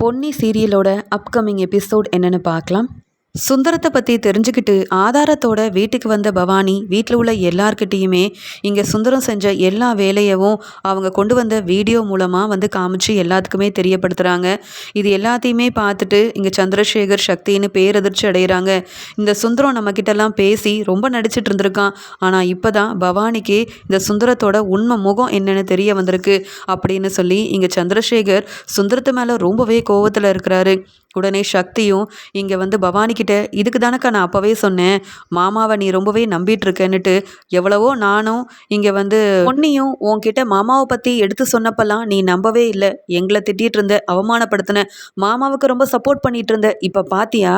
Ponni சீரியலோட upcoming episode என்னென்னு பார்க்கலாம். சுந்தரத்தை பற்றி தெரிஞ்சுக்கிட்டு ஆதாரத்தோட வீட்டுக்கு வந்த பவானி வீட்டில் உள்ள எல்லார்கிட்டேயுமே இங்கே சுந்தரம் செஞ்ச எல்லா வேலையவும் அவங்க கொண்டு வந்த வீடியோ மூலமாக வந்து காமிச்சு எல்லாத்துக்குமே தெரியப்படுத்துகிறாங்க இது எல்லாத்தையுமே பார்த்துட்டு இங்கே சந்திரசேகர் சக்தின்னு பேரதிர்ச்சி அடைகிறாங்க இந்த சுந்தரம் நம்மக்கிட்டலாம் பேசி ரொம்ப நடிச்சிட்டு இருந்திருக்கான். ஆனால் இப்போ தான் பவானிக்கு இந்த சுந்தரத்தோட உண்மை முகம் என்னென்னு தெரிய வந்திருக்கு. அப்படின்னு சொல்லி இங்கே சந்திரசேகர் சுந்தரத்து மேலே ரொம்பவே கோவத்தில் இருக்கிறாரு. உடனே சக்தியும் இங்கே வந்து பவானிக்கிட்ட இதுக்கு தானக்கா நான் அப்போவே சொன்னேன். மாமாவை நீ ரொம்பவே நம்பிட்டுருக்கேன்னுட்டு எவ்வளவோ நானும் இங்கே வந்து பொன்னியும் உன்கிட்ட மாமாவை பற்றி எடுத்து சொன்னப்பெல்லாம் நீ நம்பவே இல்லை. எங்களை திட்டிகிட்டு இருந்த அவமானப்படுத்தின மாமாவுக்கு ரொம்ப சப்போர்ட் பண்ணிட்டு இருந்த இப்போ பாத்தியா?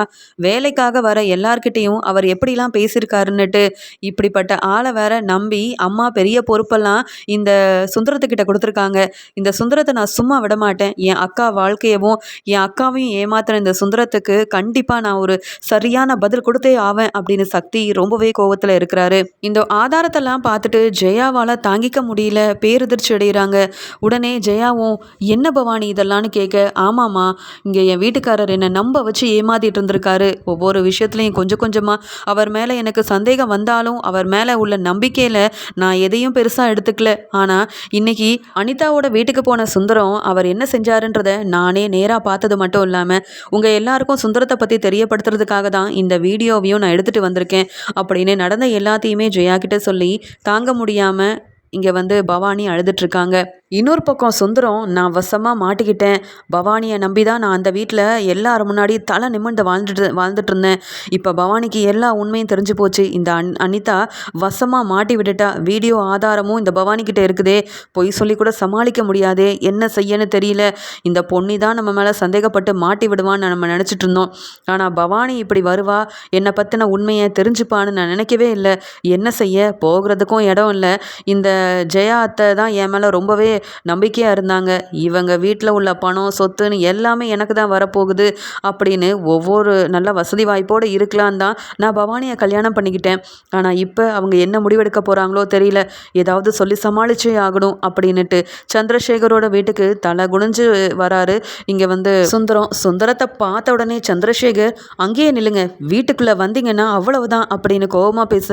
வேலைக்காக வர எல்லார்கிட்டேயும் அவர் எப்படிலாம் பேசியிருக்காருன்னுட்டு இப்படிப்பட்ட ஆளை வேற நம்பி அம்மா பெரிய பொறுப்பெல்லாம் இந்த சுந்தரத்துக்கிட்ட கொடுத்துருக்காங்க. இந்த சுந்தரத்தை நான் சும்மா விடமாட்டேன். என் அக்கா வாழ்க்கையவும் என் அக்காவையும் ஏமாத்தின இந்த சுந்தரத்துக்கு கண்டிப்பாக நான் ஒரு சரியான பதில் கொடுத்தே ஆவேன் அப்படின்னு சக்தி ரொம்பவே கோவத்தில் இருக்கிறாரு. இந்த ஆதாரத்தெல்லாம் பார்த்துட்டு ஜெயாவால் தாங்கிக்க முடியல பேரதிர்ச்சி அடைகிறாங்க உடனே ஜெயாவும் என்ன பவானி இதெல்லாம்னு கேட்க ஆமாம்மா இங்கே என் வீட்டுக்காரர் என்னை நம்ப வச்சு ஏமாத்திட்டு இருந்திருக்காரு. ஒவ்வொரு விஷயத்துலையும் கொஞ்சம் கொஞ்சமாக அவர் மேலே எனக்கு சந்தேகம் வந்தாலும் அவர் மேலே உள்ள நம்பிக்கையில் நான் எதையும் பெருசாக எடுத்துக்கல. ஆனால் இன்னைக்கு அனிதாவோட வீட்டுக்கு போன சுந்தரம் அவர் என்ன செஞ்சாருன்றத நானே நேராக பார்த்தது மட்டும் இல்லாமல் உங்கள் எல்லாருக்கும் சுந்தரத்தை பற்றி தெரியப்படுத்துறதுக்காக தான் இந்த வீடியோவையும் நான் எடுத்துகிட்டு வந்திருக்கேன். அப்படின்னு நடந்த எல்லாத்தையுமே ஜெயா கிட்ட சொல்லி தாங்க முடியாமல் இங்கே வந்து பவானி அழுதுட்ருக்காங்க இன்னொரு பக்கம் சுந்தரம் நான் வசமாக மாட்டிக்கிட்டேன். பவானியை நம்பி தான் நான் அந்த வீட்டில் எல்லாரும் முன்னாடி தலை நிமிர்ந்து வாழ்ந்துட்டு வாழ்ந்துட்டு இருந்தேன் இப்போ பவானிக்கு எல்லா உண்மையும் தெரிஞ்சு போச்சு. இந்த அன் அனிதா வசமாக மாட்டி விட்டுட்டா. வீடியோ ஆதாரமும் இந்த பவானிக்கிட்ட இருக்குதே. பொய் சொல்லி கூட சமாளிக்க முடியாதே. என்ன செய்யன்னு தெரியல. இந்த பொண்ணி தான் நம்ம மேலே சந்தேகப்பட்டு மாட்டி விடுவான்னு நம்ம நினச்சிட்டு இருந்தோம். ஆனால் பவானி இப்படி வருவா? என்னை பற்றின உண்மையை தெரிஞ்சுப்பான்னு நான் நினைக்கவே இல்லை. என்ன செய்ய? போகிறதுக்கும் இடம் இல்லை. இந்த ஜெயா அத்தை தான் என் மேலே ரொம்பவே நம்பிக்கையாக இருந்தாங்க. இவங்க வீட்டில் உள்ள பணம் சொத்துன்னு எல்லாமே எனக்கு தான் வரப்போகுது அப்படின்னு ஒவ்வொரு நல்ல வசதி வாய்ப்போடு இருக்கலாம் தான் நான் பவானியை கல்யாணம் பண்ணிக்கிட்டேன். ஆனால் இப்போ அவங்க என்ன முடிவெடுக்க போகிறாங்களோ தெரியல. ஏதாவது சொல்லி சமாளிச்சே ஆகணும் அப்படின்னுட்டு சந்திரசேகரோட வீட்டுக்கு தலை குனிஞ்சு வராரு. இங்கே வந்து சுந்தரம் சுந்தரத்தை பார்த்த உடனே சந்திரசேகர் அங்கேயே நில்லுங்க. வீட்டுக்குள்ளே வந்தீங்கன்னா அவ்வளவுதான் அப்படின்னு கோபமாக பேச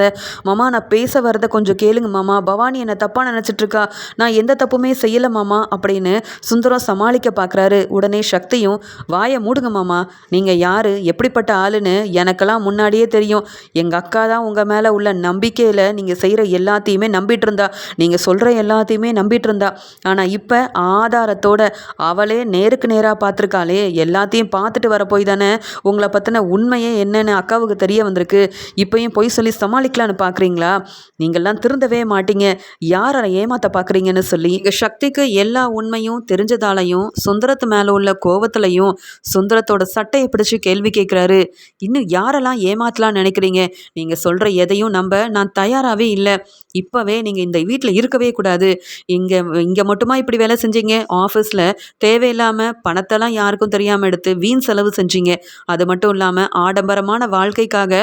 மாமா நான் பேச வரதை கொஞ்சம் கேளுங்க மாமா. பவானி என்னை தப்பாக நினச்சிட்ருக்கா நான் எந்த தப்புமே செய்யலை மாமா அப்படின்னு சுந்தரம் சமாளிக்க பார்க்குறாரு உடனே சக்தியும் வாயை மூடுங்க மாமா. நீங்கள் யார்? எப்படிப்பட்ட ஆளுன்னு எனக்கெல்லாம் முன்னாடியே தெரியும். எங்கள் அக்கா தான் உங்கள் மேலே உள்ள நம்பிக்கையில் நீங்கள் செய்கிற எல்லாத்தையுமே நம்பிட்டு இருந்தா. நீங்கள் சொல்கிற எல்லாத்தையுமே நம்பிட்டு இருந்தா. ஆனால் இப்போ ஆதாரத்தோட அவளே நேருக்கு நேராக பார்த்துருக்காளே எல்லாத்தையும் பார்த்துட்டு வர போய் தானே உங்களை பற்றின உண்மையே என்னென்னு அக்காவுக்கு தெரிய வந்திருக்கு. இப்போயும் பொய் சொல்லி சமாளிக்கலான்னு பார்க்குறீங்களா நீங்கள்லாம் திருந்தவே மாட்டீங்க. யாரை ஏமாற்ற பார்க்குறீங்கன்னு சொல்லி சக்திக்கு எல்லா உண்மையும் தெரிஞ்சதாலையும் சுந்தரத்து மேலே உள்ள கோவத்துலையும் சுந்தரத்தோட சட்டையை பிடிச்சி கேள்வி கேட்குறாரு இன்னும் யாரெல்லாம் ஏமாத்தலாம்னு நினைக்கிறீங்க? நீங்கள் சொல்கிற எதையும் நம்ப நான் தயாராகவே இல்லை. இப்போவே நீங்கள் இந்த வீட்டில் இருக்கவே கூடாது. இங்கே இங்கே மட்டுமா இப்படி வேலை செஞ்சீங்க? ஆஃபீஸில் தேவையில்லாமல் பணத்தெல்லாம் யாருக்கும் தெரியாமல் எடுத்து வீண் செலவு செஞ்சீங்க. அது மட்டும் இல்லாமல் ஆடம்பரமான வாழ்க்கைக்காக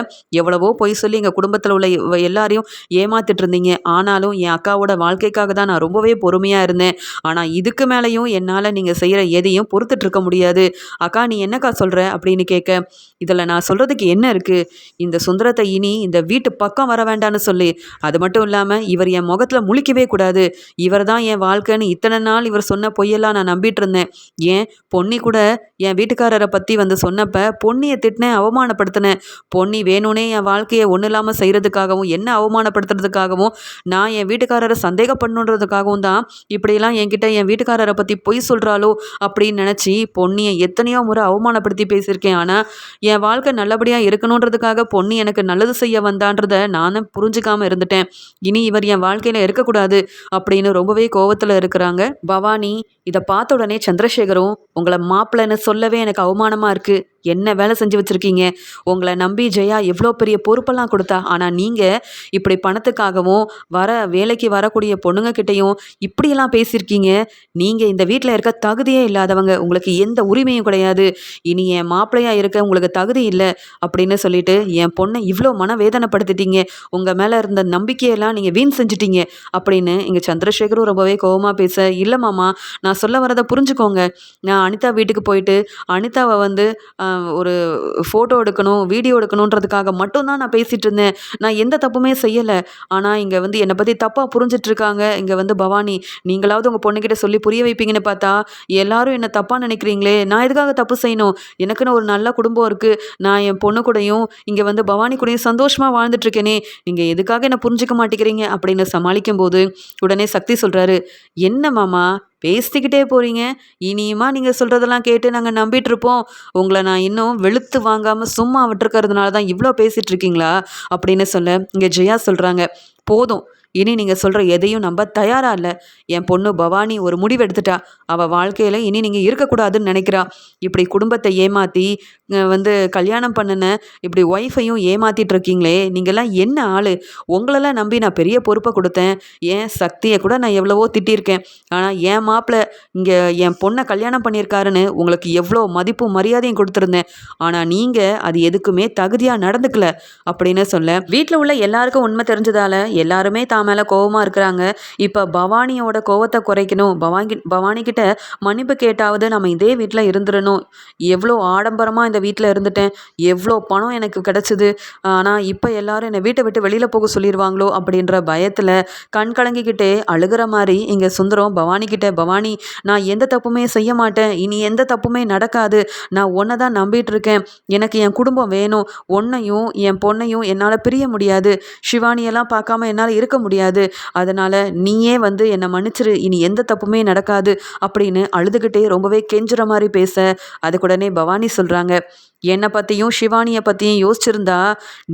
எவ்வளவோ பொய் சொல்லி எங்கள் குடும்பத்தில் உள்ள எல்லாரையும் ஏமாத்திட்டு இருந்தீங்க. ஆனாலும் என் அக்காவோட வாழ்க்கைக்காக தான் நான் ரொம்பவே பொறுமையாக இருந்தேன். ஆனால் இதுக்கு மேலேயும் என்னால் நீங்கள் செய்கிற எதையும் பொறுத்துட்டு இருக்க முடியாது. அக்கா நீ என்னக்கா சொல்கிற அப்படின்னு கேட்க இதில் நான் சொல்கிறதுக்கு என்ன இருக்குது இந்த சுந்தரத்தை இனி இந்த வீட்டு பக்கம் வர வேண்டான்னு சொல்லி. அது மட்டும் இல்லாமல் இவர் என் முகத்தில் முழிக்கவே கூடாது. இவர் தான் என் வாழ்க்கைன்னு இத்தனை நாள் இவர் சொன்ன பொய்யெல்லாம் நான் நம்பிட்டு இருந்தேன் ஏன்? பொன்னி கூட என் வீட்டுக்காரரை பற்றி வந்து சொன்னப்ப பொன்னியை திட்டினேன் அவமானப்படுத்தினேன். பொன்னி வேணும்னே என் வாழ்க்கையை ஒன்றும் இல்லாமல் செய்கிறதுக்காகவும் என்ன அவமானப்படுத்துறதுக்காகவும் நான் என் வீட்டுக்காரரை சந்தேகப்படணுன்றதுக்காகவும் தான் இப்படியெல்லாம் என்கிட்ட என் வீட்டுக்காரரை பற்றி பொய் சொல்கிறாளோ அப்படின்னு நினச்சி பொன்னியை எத்தனையோ முறை அவமானப்படுத்தி பேசியிருக்கேன். ஆனால் என் வாழ்க்கை நல்லபடியாக இருக்கணுன்றதுக்காக பொன்னி எனக்கு நல்லது செய்ய வந்தான்றத நானும் புரிஞ்சுக்காமல் இருந்துட்டேன். இனி இவர் என் வாழ்க்கையில் இருக்கக்கூடாது அப்படின்னு ரொம்பவே கோவத்தில் இருக்கிறாங்க. பவானி இதை பார்த்த உடனே சந்திரசேகரும் உங்களை மாப்பிள்ளைன்னு சொல்லவே எனக்கு அவமானமாக இருக்குது என்ன வேலை செஞ்சு வச்சுருக்கீங்க? உங்களை நம்பி ஜெயா எவ்வளோ பெரிய பொறுப்பெல்லாம் கொடுத்தா? ஆனால் நீங்கள் இப்படி பணத்துக்காகவும் வர வேலைக்கு வரக்கூடிய பொண்ணுங்கக்கிட்டயும் இப்படியெல்லாம் பேசியிருக்கீங்க. நீங்கள் இந்த வீட்டில் இருக்க தகுதியே இல்லாதவங்க உங்களுக்கு எந்த உரிமையும் கிடையாது. இனி என் மாப்பிள்ளையாக இருக்க உங்களுக்கு தகுதி இல்லை அப்படின்னு சொல்லிட்டு என் பொண்ணை இவ்வளோ மனவேதனைப்படுத்திட்டீங்க. உங்கள் மேலே இருந்த நம்பிக்கையெல்லாம் நீங்கள் வீண் செஞ்சிட்டீங்க அப்படின்னு இங்கே சந்திரசேகரும் ரொம்பவே கோவமாக பேச இல்லை மாமா நான் நான் சொல்ல வரதை புரிஞ்சுக்கோங்க. நான் அனிதா வீட்டுக்கு போயிட்டு அனிதாவை வந்து ஒரு ஃபோட்டோ எடுக்கணும் வீடியோ எடுக்கணுன்றதுக்காக மட்டும்தான் நான் பேசிகிட்டு இருந்தேன். நான் எந்த தப்புமே செய்யலை. ஆனால் இங்கே வந்து என்னை பற்றி தப்பாக புரிஞ்சிட்ருக்காங்க இங்கே வந்து பவானி நீங்களாவது உங்கள் பொண்ணுக்கிட்ட சொல்லி புரிய வைப்பீங்கன்னு பார்த்தா எல்லாரும் என்னை தப்பாக நினைக்கிறீங்களே. நான் எதுக்காக தப்பு செய்யணும்? எனக்குன்னு ஒரு நல்ல குடும்பம் இருக்குது நான் என் பொண்ணு கூடயும் இங்கே வந்து பவானி கூடயும் சந்தோஷமாக வாழ்ந்துட்டுருக்கேனே. நீங்கள் எதுக்காக என்னை புரிஞ்சிக்க மாட்டேங்கிறீங்க? அப்படின்னு சமாளிக்கும் போது உடனே சக்தி சொல்கிறாரு என்ன மாமா பேசிக்கிட்டே போகிறீங்க இனியுமா நீங்கள் சொல்கிறதெல்லாம் கேட்டு நாங்கள் நம்பிட்டு இருப்போம் உங்களை நான் இன்னும் வெளுத்து வாங்காமல் சும்மா விட்டுருக்கறதுனால தான் இவ்வளோ பேசிகிட்டு இருக்கீங்களா அப்படின்னு சொல்ல இங்கே ஜெயா சொல்கிறாங்க போதும். இனி நீங்கள் சொல்கிற எதையும் நம்ப தயாராக இல்லை. என் பொண்ணு பவானி ஒரு முடிவு எடுத்துட்டா அவள் வாழ்க்கையில் இனி நீங்கள் இருக்கக்கூடாதுன்னு நினைக்கிறா. இப்படி குடும்பத்தை ஏமாற்றி வந்து கல்யாணம் பண்ணின இப்படி ஒய்ஃபையும் ஏமாற்றிட்டு இருக்கீங்களே. நீங்கள்லாம் என்ன ஆள்? உங்களெல்லாம் நம்பி நான் பெரிய பொறுப்பை கொடுத்தேன். என் சக்தியை கூட நான் எவ்வளவோ திட்டியிருக்கேன். ஆனால் என் மாப்பிள்ளை இங்கே என் பொண்ணை கல்யாணம் பண்ணியிருக்காருன்னு உங்களுக்கு எவ்வளோ மதிப்பும் மரியாதையும் கொடுத்துருந்தேன். ஆனால் நீங்கள் அது எதுக்குமே தகுதியாக நடந்துக்கல. அப்படின்னு சொல்ல வீட்டில் உள்ள எல்லாருக்கும் உண்மை தெரிஞ்சதால எல்லாருமே தான் மேலே கோவமாக இருக்கிறாங்க. இப்போ பவானியோட கோவத்தை குறைக்கணும். பவானி பவானிக்கிட்ட மன்னிப்பு கேட்டாவது நம்ம இதே வீட்டில் இருந்துடணும் எவ்வளோ ஆடம்பரமாக இந்த வீட்டில் இருந்துட்டேன். எவ்வளோ பணம் எனக்கு கிடச்சிது. ஆனால் இப்போ எல்லாரும் என்னை வீட்டை விட்டு வெளியில் போக சொல்லிடுவாங்களோ அப்படின்ற பயத்தில் கண் கலங்கிக்கிட்டே அழுகிற மாதிரி இங்கே சுந்தரம் பவானிக்கிட்ட பவானி நான் எந்த தப்புமே செய்ய மாட்டேன். இனி எந்த தப்புமே நடக்காது. நான் ஒன்றை தான் நம்பிட்டு இருக்கேன் எனக்கு என் குடும்பம் வேணும். ஒன்னையும் என் பொண்ணையும் என்னால் பிரிய முடியாது. சிவானியெல்லாம் பார்க்காம என்னால் இருக்க முடியாது. அதனால் நீயே வந்து என்னை மன்னிச்சிரு. இனி எந்த தப்புமே நடக்காது. அப்படின்னு அழுதுகிட்டே ரொம்பவே கெஞ்சுற மாதிரி பேச அதுக்குடனே பவானி சொல்கிறாங்க என்னை பற்றியும் சிவானியை பற்றியும் யோசிச்சிருந்தா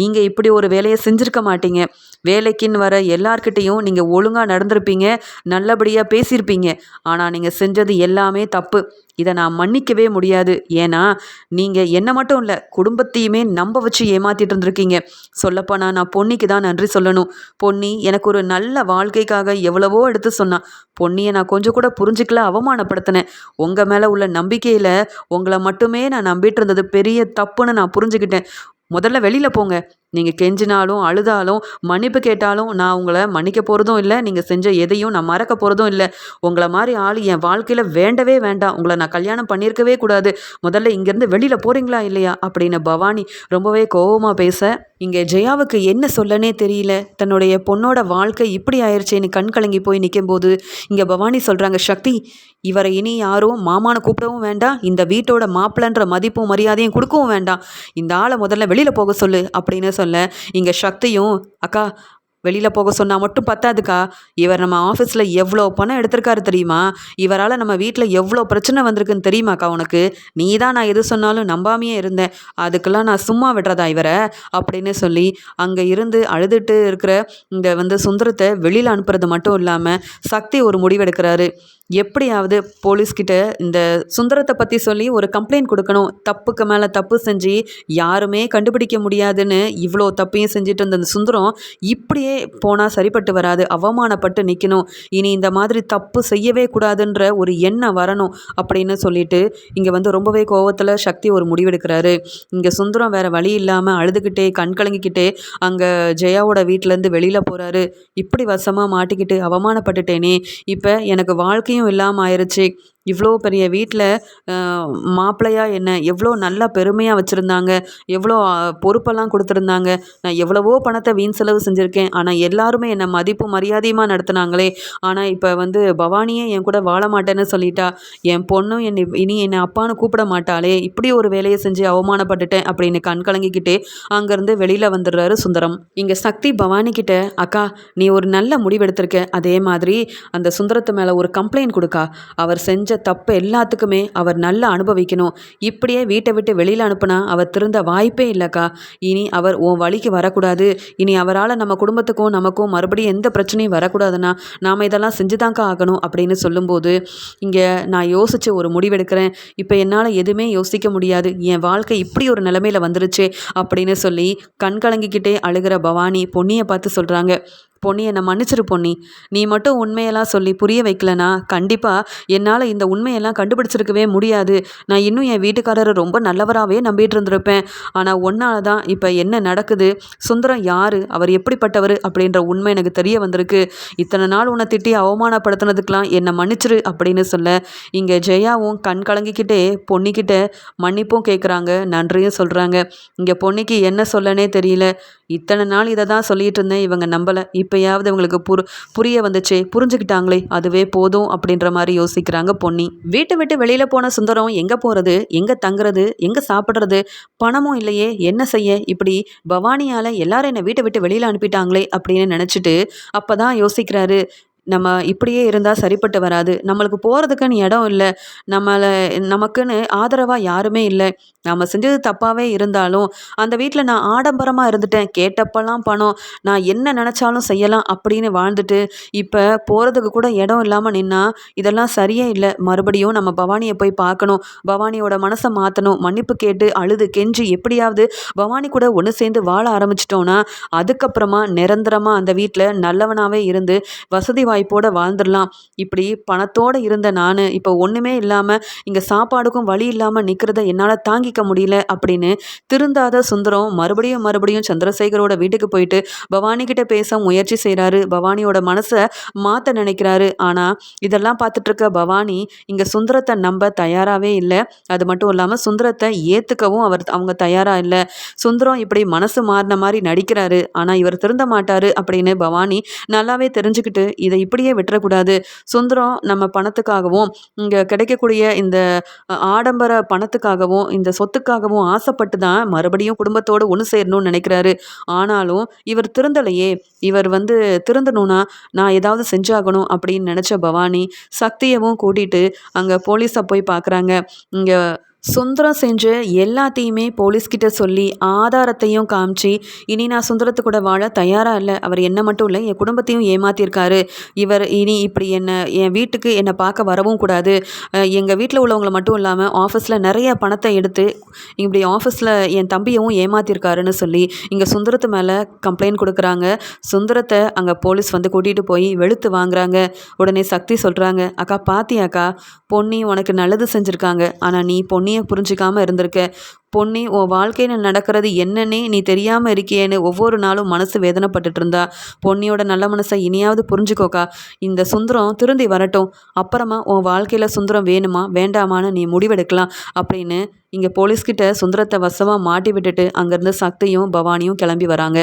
நீங்கள் இப்படி ஒரு வேலையை செஞ்சுருக்க மாட்டீங்க. வேலைக்குன்னு வர எல்லார்கிட்டேயும் நீங்கள் ஒழுங்காக நடந்திருப்பீங்க நல்லபடியாக பேசியிருப்பீங்க. ஆனால் நீங்கள் செஞ்சது எல்லாமே தப்பு. இதை நான் மன்னிக்கவே முடியாது. ஏன்னா நீங்கள் என்னை மட்டும் இல்லை குடும்பத்தையுமே நம்ப வச்சு ஏமாத்திட்டு இருந்திருக்கீங்க. சொல்லப்போனால் நான் பொன்னிக்கு தான் நன்றி சொல்லணும். பொன்னி எனக்கு ஒரு நல்ல வாழ்க்கைக்காக எவ்வளவோ எடுத்து சொன்னான் பொன்னியை நான் கொஞ்சம் கூட புரிஞ்சுக்கல அவமானப்படுத்தினேன். உங்கள் மேலே உள்ள நம்பிக்கையில் உங்களை மட்டுமே நான் நம்பிட்டு இருந்தது பெரிய தப்புன்னு நான் புரிஞ்சுக்கிட்டேன். முதல்ல வெளியில் போங்க. நீங்கள் கெஞ்சினாலும் அழுதாலும் மன்னிப்பு கேட்டாலும் நான் உங்களை மன்னிக்க போகிறதும் இல்லை. நீங்கள் செஞ்ச எதையும் நான் மறக்க போகிறதும் இல்லை. உங்களை மாதிரி ஆள் என் வாழ்க்கையில் வேண்டவே வேண்டாம். உங்களை நான் கல்யாணம் பண்ணியிருக்கவே கூடாது. முதல்ல இங்கேருந்து வெளியில் போகிறீங்களா இல்லையா? அப்படின்னு பவானி ரொம்பவே கோபமாக பேச இங்கே ஜெயாவுக்கு என்ன சொல்லனே தெரியல. தன்னுடைய பொண்ணோட வாழ்க்கை இப்படி ஆயிடுச்சேன்னு கண் கலங்கி போய் நிற்கும்போது இங்கே பவானி சொல்கிறாங்க சக்தி இவரை இனி யாரும் மாமானை கூப்பிடவும் வேண்டாம். இந்த வீட்டோட மாப்பிள்ளன்ற மதிப்பும் மரியாதையும் கொடுக்கவும் வேண்டாம். இந்த ஆளை முதல்ல வெளியில் போக சொல்லு அப்படின்னு சொல்ல இங்கே சக்தியும் அக்கா வெளியில் போக சொன்னால் மட்டும் பத்தாதுக்கா. இவர் நம்ம ஆஃபீஸில் எவ்வளோ பணம் எடுத்திருக்காரு தெரியுமா? இவரால் நம்ம வீட்டில் எவ்வளோ பிரச்சனை வந்திருக்குன்னு தெரியுமாக்கா உனக்கு? நீ தான் நான் எது சொன்னாலும் நம்பாமையே இருந்தேன் அதுக்கெல்லாம் நான் சும்மா விடுறதா இவரை? அப்படின்னு சொல்லி அங்கே இருந்து அழுதுட்டு இருக்கிற இந்த வந்து சுந்தரத்தை வெளியில் அனுப்புறது மட்டும் இல்லாமல் சக்தி ஒரு முடிவெடுக்கிறாரு. எப்படியாவது போலீஸ்கிட்ட இந்த சுந்தரத்தை பற்றி சொல்லி ஒரு கம்ப்ளைண்ட் கொடுக்கணும். தப்புக்கு மேலே தப்பு செஞ்சு யாருமே கண்டுபிடிக்க முடியாதுன்னு இவ்வளோ தப்பையும் செஞ்சுட்டு இருந்த அந்த சுந்தரம் இப்படியே போனால் சரிப்பட்டு வராது அவமானப்பட்டு நிற்கணும் இனி இந்த மாதிரி தப்பு செய்யவே கூடாதுன்ற ஒரு எண்ணம் வரணும் அப்படின்னு சொல்லிட்டு இங்கே வந்து ரொம்பவே கோவத்தில் சக்தி ஒரு முடிவெடுக்கிறாரு. இங்கே சுந்தரம் வேறு வழி இல்லாமல் அழுதுகிட்டே கண் கலங்கிக்கிட்டே அங்கே ஜெயாவோட வீட்டிலேருந்து வெளியில் போகிறாரு இப்படி வசமாக மாட்டிக்கிட்டு அவமானப்பட்டுட்டேனே. இப்போ எனக்கு வாழ்க்கையும் இல்லாமல் ஆயிடுச்சு இவ்வளோ பெரிய வீட்டில் மாப்பிள்ளையாக என்ன? எவ்வளோ நல்லா பெருமையாக வச்சுருந்தாங்க. எவ்வளோ பொறுப்பெல்லாம் கொடுத்துருந்தாங்க. நான் எவ்வளவோ பணத்தை வீண் செலவு செஞ்சுருக்கேன். ஆனால் எல்லாருமே என்னை மதிப்பு மரியாதையுமா நடத்துனாங்களே. ஆனால் இப்போ வந்து பவானியே என் கூட வாழ மாட்டேன்னு சொல்லிட்டா. என் பொண்ணும் என்னை இனி என்னை அப்பான்னு கூப்பிட மாட்டாளே. இப்படி ஒரு வேலையை செஞ்சு அவமானப்பட்டுட்டேன் அப்படின்னு கண் கலங்கிக்கிட்டே அங்கேருந்து வெளியில் வந்துடுறாரு சுந்தரம். இங்கே சக்தி பவானி கிட்ட அக்கா நீ ஒரு நல்ல முடிவெடுத்திருக்க. அதே மாதிரி அந்த சுந்தரத்து மேலே ஒரு கம்ப்ளைண்ட் கொடுக்கா. அவர் செஞ்ச தப்பு எல்லாத்துக்குமே அவர் நல்லா அனுபவிக்கணும். இப்படியே வீட்டை விட்டு வெளியில் அனுப்புனா அவர் திருந்த வாய்ப்பே இல்லைக்கா. இனி அவர் உன் வழிக்கு வரக்கூடாது. இனி அவரால் நம்ம குடும்பத்துக்கும் நமக்கும் மறுபடியும் எந்த பிரச்சனையும் வரக்கூடாதுன்னா நாம் இதெல்லாம் செஞ்சுதான்க்கா ஆகணும் அப்படின்னு சொல்லும்போது இங்கே நான் யோசித்து ஒரு முடிவெடுக்கிறேன். இப்போ என்னால் எதுவுமே யோசிக்க முடியாது. என் வாழ்க்கை இப்படி ஒரு நிலைமையில் வந்துருச்சு அப்படின்னு சொல்லி கண் கலங்கிக்கிட்டே அழுகிற பவானி பொன்னியை பார்த்து சொல்கிறாங்க பொன்னி என்னை மன்னிச்சிரு பொன்னி. நீ மட்டும் உண்மையெல்லாம் சொல்லி புரிய வைக்கலனா கண்டிப்பாக என்னால் இந்த உண்மையெல்லாம் கண்டுபிடிச்சிருக்கவே முடியாது. நான் இன்னும் என் வீட்டுக்காரரை ரொம்ப நல்லவராகவே நம்பிட்டு இருந்திருப்பேன். ஆனால் ஒன்னால தான் இப்போ என்ன நடக்குது? சுந்தரம் யார்? அவர் எப்படிப்பட்டவர்? அப்படின்ற உண்மை எனக்கு தெரிய வந்திருக்கு. இத்தனை நாள் உன்னை திட்டி அவமானப்படுத்தினதுக்கெலாம் என்னை மன்னிச்சிரு அப்படின்னு சொல்ல இங்கே ஜெயாவும் கண் கலங்கிக்கிட்டே பொன்னிக்கிட்ட மன்னிப்பும் கேட்குறாங்க நன்றியும் சொல்கிறாங்க இங்கே பொன்னிக்கு என்ன சொல்லனே தெரியல. இத்தனை நாள் இதை தான் சொல்லிட்டு இருந்தேன் இவங்க நம்பலை. இப்போயாவது அவங்களுக்கு புரு புரிய வந்துச்சே புரிஞ்சுக்கிட்டாங்களே அதுவே போதும் அப்படின்ற மாதிரி யோசிக்கிறாங்க பொன்னி. வீட்டை விட்டு வெளியில் போன சுந்தரம் எங்கே போகிறது எங்கே தங்குறது எங்கே சாப்பிட்றது பணமும் இல்லையே என்ன செய்ய? இப்படி பவானியால் எல்லாரும் என்னை வீட்டை விட்டு வெளியில் அனுப்பிட்டாங்களே அப்படின்னு நினச்சிட்டு அப்போ தான் யோசிக்கிறாரு நம்ம இப்படியே இருந்தால் சரிப்பட்டு வராது. நம்மளுக்கு போகிறதுக்குன்னு இடம் இல்லை. நம்மளை நமக்குன்னு ஆதரவாக யாருமே இல்லை. நம்ம செஞ்சது தப்பாகவே இருந்தாலும் அந்த வீட்டில் நான் ஆடம்பரமாக இருந்துட்டேன். கேட்டப்பெல்லாம் பணம். நான் என்ன நினச்சாலும் செய்யலாம் அப்படின்னு வாழ்ந்துட்டு இப்போ போகிறதுக்கு கூட இடம் இல்லாமல் நின்னா இதெல்லாம் சரியே இல்லை. மறுபடியும் நம்ம பவானியை போய் பார்க்கணும். பவானியோட மனசை மாற்றணும் மன்னிப்பு கேட்டு அழுது கெஞ்சி எப்படியாவது பவானி கூட ஒன்று சேர்ந்து வாழ ஆரம்பிச்சிட்டோன்னா அதுக்கப்புறமா நிரந்தரமாக அந்த வீட்டில் நல்லவனாகவே இருந்து வசதி வாய்ப்போடு வாழ்ந்துடலாம். இப்படி பணத்தோடு இருந்த நான் இப்போ ஒன்றுமே இல்லாமல் இங்கே சாப்பாடுக்கும் வழி இல்லாமல் நிற்கிறத என்னால் தாங்கிக்க முடியல அப்படின்னு திருந்தாத சுந்தரம் மறுபடியும் மறுபடியும் சந்திரசேகரோட வீட்டுக்கு போயிட்டு பவானி கிட்ட பேச முயற்சி செய்கிறாரு பவானியோட மனசை மாற்ற நினைக்கிறாரு. ஆனால் இதெல்லாம் பார்த்துட்டு இருக்க பவானி இங்கே சுந்தரத்தை நம்ப தயாராகவே இல்லை. அது மட்டும் இல்லாமல் சுந்தரத்தை ஏற்றுக்கவும் அவர் அவங்க தயாராக இல்லை. சுந்தரம் இப்படி மனசு மாறின மாதிரி நடிக்கிறாரு. ஆனால் இவர் திருந்த மாட்டார் அப்படின்னு பவானி நல்லாவே தெரிஞ்சுக்கிட்டு இதை இப்படியே விட்டுறக்கூடாது. சுந்தரம் நம்ம பணத்துக்காகவும் இங்கே கிடைக்கக்கூடிய இந்த ஆடம்பர பணத்துக்காகவும் இந்த சொத்துக்காகவும் ஆசைப்பட்டு தான் மறுபடியும் குடும்பத்தோடு ஒன்று சேரணும்னு நினைக்கிறாரு. ஆனாலும் இவர் திருந்தலையே. இவர் வந்து திருந்தணும்னா நான் ஏதாவது செஞ்சாகணும் அப்படின்னு நினச்ச பவானி சக்தியவும் கூட்டிகிட்டு அங்கே போலீஸை போய் பார்க்குறாங்க இங்கே சுந்தரம் செஞ்ச எல்லாத்தையுமே போலீஸ்கிட்ட சொல்லி ஆதாரத்தையும் காமிச்சு இனி நான் சுந்தரத்து கூட வாழ தயாராக இல்லை. அவர் என்ன மட்டும் இல்லை என் குடும்பத்தையும் ஏமாத்தியிருக்காரு இவர் இனி இப்படி என்னை என் வீட்டுக்கு என்னை பார்க்க வரவும் கூடாது. எங்கள் வீட்டில் உள்ளவங்களை மட்டும் இல்லாமல் ஆஃபீஸில் நிறைய பணத்தை எடுத்து இப்படி ஆஃபீஸில் என் தம்பியவும் ஏமாத்தியிருக்காருன்னு சொல்லி இங்கே சுந்தரத்து மேலே கம்ப்ளைண்ட் கொடுக்குறாங்க. சுந்தரத்தை அங்கே போலீஸ் வந்து கூட்டிகிட்டு போய் வெளுத்து வாங்குறாங்க. உடனே சக்தி சொல்கிறாங்க அக்கா பாத்தியாக்கா பொன்னி உனக்கு நல்லது செஞ்சுருக்காங்க. ஆனால் நீ பொன்னி பொண்ணியை புரிஞ்சிக்காமல் இருந்திருக்க. பொன்னி உன் வாழ்க்கையில் நடக்கிறது என்னன்னே நீ தெரியாமல் இருக்கியேன்னு ஒவ்வொரு நாளும் மனசு வேதனைப்பட்டுட்டு இருந்தா பொன்னியோட நல்ல மனசை இனியாவது புரிஞ்சுக்கோக்கா. இந்த சுந்தரம் திருந்தி வரட்டும். அப்புறமா உன் வாழ்க்கையில் சுந்தரம் வேணுமா வேண்டாமான்னு நீ முடிவெடுக்கலாம். அப்படின்னு இங்கே போலீஸ்கிட்ட சுந்தரத்தை வசமாக மாட்டி விட்டுட்டு அங்கேருந்து சக்தியும் பவானியும் கிளம்பி வராங்க.